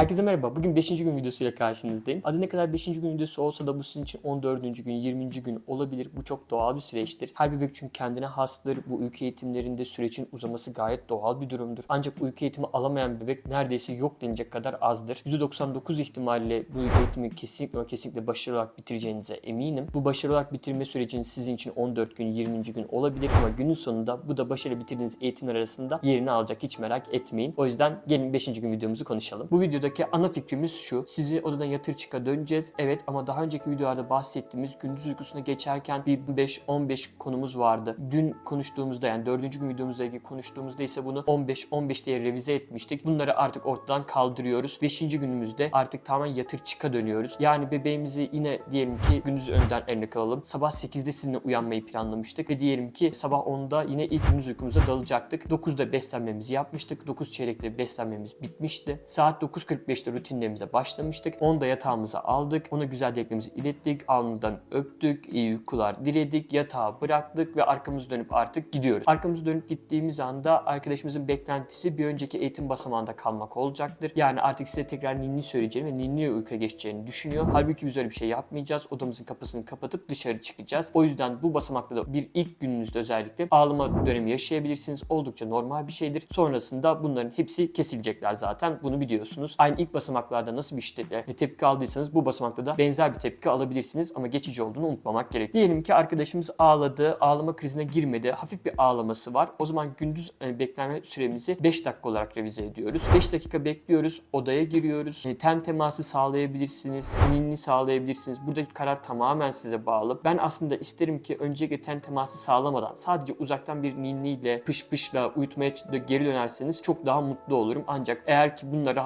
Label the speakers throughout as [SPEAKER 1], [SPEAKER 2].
[SPEAKER 1] Herkese merhaba. Bugün 5. gün videosuyla karşınızdayım. Adı ne kadar 5. gün videosu olsa da bu sizin için 14. gün, 20. gün olabilir. Bu çok doğal bir süreçtir. Her bebek çünkü kendine hastır. Bu uyku eğitimlerinde sürecin uzaması gayet doğal bir durumdur. Ancak uyku eğitimi alamayan bebek neredeyse yok denecek kadar azdır. %99 ihtimalle bu uyku eğitimi kesinlikle ama kesinlikle başarılı olarak bitireceğinize eminim. Bu başarılı olarak bitirme süreciniz sizin için 14 gün, 20. gün olabilir ama günün sonunda bu da başarılı bitirdiğiniz eğitimler arasında yerini alacak hiç merak etmeyin. O yüzden gelin 5. gün videomuzu konuşalım. Bu videodaki ana fikrimiz şu. Sizi odadan yatır çıka döneceğiz. Evet ama daha önceki videolarda bahsettiğimiz gündüz uykusuna geçerken bir 5-15 konumuz vardı. Dün konuştuğumuzda yani 4. gün videomuzla ilgili konuştuğumuzda ise bunu 15-15 diye revize etmiştik. Bunları artık ortadan kaldırıyoruz. 5. günümüzde artık tamamen yatır çıka dönüyoruz. Yani bebeğimizi yine diyelim ki gündüz önden eline kalalım. Sabah 8'de sizinle uyanmayı planlamıştık ve diyelim ki sabah 10'da yine ilk gündüz uykumuza dalacaktık. 9'da beslenmemizi yapmıştık. 9 çeyrekte beslenmemiz bitmişti. Saat 9.45'te rutinlerimize başlamıştık. 10'da yatağımıza aldık. Ona güzel dileklerimizi ilettik. Alnından öptük. iyi uykular diledik. Yatağa bıraktık ve arkamızı dönüp artık gidiyoruz. Arkamızı dönüp gittiğimiz anda arkadaşımızın beklentisi bir önceki eğitim basamağında kalmak olacaktır. Yani artık size tekrar ninni söyleyeceğini ve ninni uykuya geçeceğini düşünüyor. Halbuki biz öyle bir şey yapmayacağız. Odamızın kapısını kapatıp dışarı çıkacağız. O yüzden bu basamakta da bir ilk gününüzde özellikle ağlama dönemi yaşayabilirsiniz. Oldukça normal bir şeydir. Sonrasında bunların hepsi kesilecekler zaten. Bunu biliyorsunuz. Aynı ilk basamaklarda nasıl bir şiddetle tepki aldıysanız bu basamakta da benzer bir tepki alabilirsiniz ama geçici olduğunu unutmamak gerek. Diyelim ki arkadaşımız ağladı, ağlama krizine girmedi. Hafif bir ağlaması var. O zaman gündüz e, bekleme süremizi 5 dakika olarak revize ediyoruz. 5 dakika bekliyoruz, odaya giriyoruz. E, Ten teması sağlayabilirsiniz, ninni sağlayabilirsiniz. Buradaki karar tamamen size bağlı. Ben aslında isterim ki öncelikle ten teması sağlamadan sadece uzaktan bir ninniyle, pış pışla uyutmaya geri dönerseniz çok daha mutlu olurum. Ancak eğer ki bunlar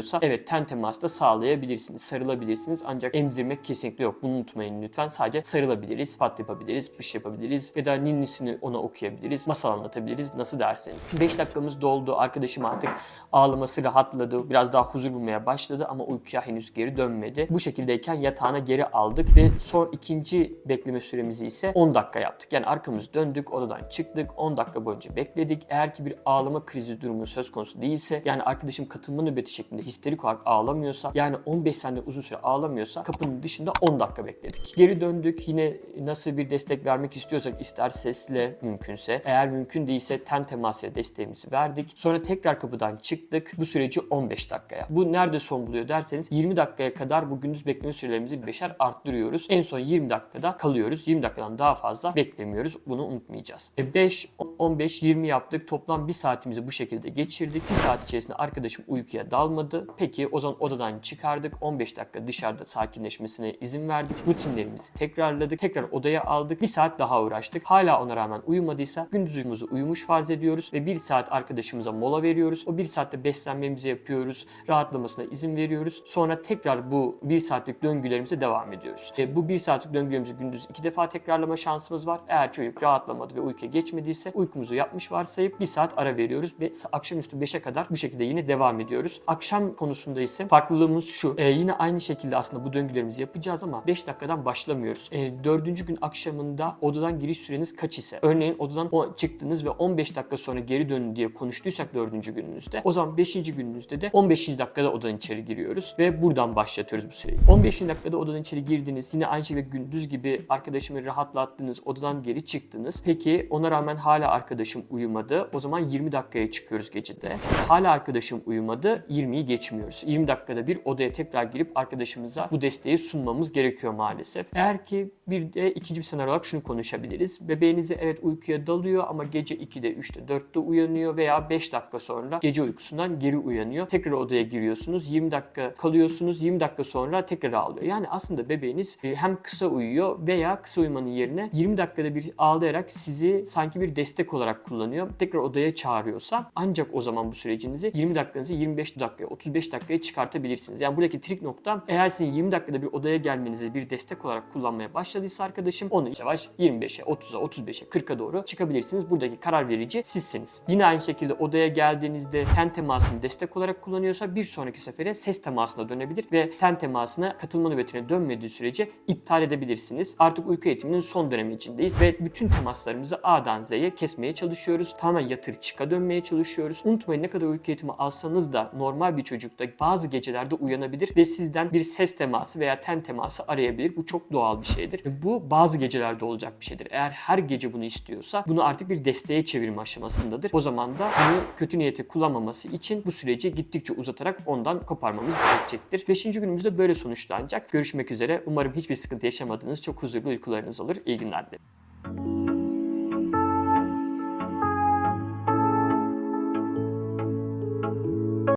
[SPEAKER 1] rahatlamıyorsa evet ten teması da sağlayabilirsiniz, sarılabilirsiniz. Ancak emzirmek kesinlikle yok. Bunu unutmayın lütfen. Sadece sarılabiliriz, pat yapabiliriz, pış yapabiliriz ya da ninnisini ona okuyabiliriz, masal anlatabiliriz nasıl derseniz. 5 dakikamız doldu. Arkadaşım artık ağlaması rahatladı. Biraz daha huzur bulmaya başladı ama uykuya henüz geri dönmedi. Bu şekildeyken yatağına geri aldık ve son ikinci bekleme süremizi ise 10 dakika yaptık. Yani arkamızı döndük, odadan çıktık, 10 dakika boyunca bekledik. Eğer ki bir ağlama krizi durumu söz konusu değilse yani arkadaşım katılma nöbeti şeklinde histerik olarak ağlamıyorsa yani 15 saniye uzun süre ağlamıyorsa kapının dışında 10 dakika bekledik. Geri döndük yine nasıl bir destek vermek istiyorsak ister sesle mümkünse eğer mümkün değilse ten temasıyla desteğimizi verdik. Sonra tekrar kapıdan çıktık. Bu süreci 15 dakikaya. Bu nerede son buluyor derseniz 20 dakikaya kadar bu gündüz bekleme sürelerimizi beşer arttırıyoruz. En son 20 dakikada kalıyoruz. 20 dakikadan daha fazla beklemiyoruz. Bunu unutmayacağız. E 5, 15, 20 yaptık. Toplam 1 saatimizi bu şekilde geçirdik. 1 saat içerisinde arkadaşım uykuya dalmadı. Peki o zaman odadan çıkardık. 15 dakika dışarıda sakinleşmesine izin verdik. Rutinlerimizi tekrarladık. Tekrar odaya aldık. 1 saat daha uğraştık. Hala ona rağmen uyumadıysa gündüz uykumuzu uyumuş farz ediyoruz ve 1 saat arkadaşımıza mola veriyoruz. O 1 saatte beslenmemizi yapıyoruz. Rahatlamasına izin veriyoruz. Sonra tekrar bu 1 saatlik döngülerimize devam ediyoruz. E, bu 1 saatlik döngülerimizi gündüz 2 defa tekrarlama şansımız var. Eğer çocuk rahatlamadı ve uykuya geçmediyse uykumuzu yapmış varsayıp 1 saat ara veriyoruz ve akşamüstü 5'e kadar bu şekilde yine devam ediyoruz. Akşam konusunda ise farklılığımız şu. E, yine aynı şekilde aslında bu döngülerimizi yapacağız ama 5 dakikadan başlamıyoruz. E, dördüncü gün akşamında odadan giriş süreniz kaç ise örneğin odadan çıktınız ve 15 dakika sonra geri dönün diye konuştuysak dördüncü gününüzde o zaman 5. gününüzde de 15. dakikada odadan içeri giriyoruz ve buradan başlatıyoruz bu süreyi. 15. dakikada odadan içeri girdiniz. Yine aynı şekilde gündüz gibi arkadaşımı rahatlattınız. Odadan geri çıktınız. Peki ona rağmen hala arkadaşım uyumadı. O zaman 20 dakikaya çıkıyoruz gecede. Hala arkadaşım uyumadı. 20'yi geçmiyoruz. 20 dakikada bir odaya tekrar girip arkadaşımıza bu desteği sunmamız gerekiyor maalesef. Eğer ki bir de ikinci bir senaryo olarak şunu konuşabiliriz. Bebeğinizi evet uykuya dalıyor ama gece 2'de, 3'te, 4'te uyanıyor veya 5 dakika sonra gece uykusundan geri uyanıyor. Tekrar odaya giriyorsunuz. 20 dakika kalıyorsunuz. 20 dakika sonra tekrar ağlıyor. Yani aslında bebeğiniz e, hem kısa uyuyor veya kısa uyumanın yerine 20 dakikada bir ağlayarak sizi sanki bir destek olarak kullanıyor. Tekrar odaya çağırıyorsa ancak o zaman bu sürecinizi 20 dakikanızı 25 dakikaya, 35 dakikaya çıkartabilirsiniz. Yani buradaki trik nokta eğer sizin 20 dakikada bir odaya gelmenizi bir destek olarak kullanmaya başladıysa arkadaşım onu yavaş 25'e, 30'a, 35'e, 40'a doğru çıkabilirsiniz. Buradaki karar verici sizsiniz. Yine aynı şekilde odaya geldiğinizde ten temasını destek olarak kullanıyorsa bir sonraki sefere ses temasına dönebilir ve ten temasına katılma nöbetine dönmediği sürece iptal edebilirsiniz. Artık uyku eğitiminin son dönemi içindeyiz ve bütün temaslarımızı A'dan Z'ye kesmeye çalışıyoruz. Tamamen yatır çıka dönmeye çalışıyoruz. Unutmayın ne kadar uyku eğitimi alsanız da normal bir çocuk da bazı gecelerde uyanabilir ve sizden bir ses teması veya ten teması arayabilir. Bu çok doğal bir şeydir. Bu bazı gecelerde olacak bir şeydir. Eğer her gece bunu istiyorsa bunu artık bir desteğe çevirme aşamasındadır. O zaman da bunu kötü niyete kullanmaması için bu süreci gittikçe uzatarak ondan koparmamız gerekecektir. Beşinci günümüzde böyle sonuçlanacak. Görüşmek üzere. Umarım hiçbir sıkıntı yaşamadığınız çok huzurlu uykularınız olur. İyi günler dilerim.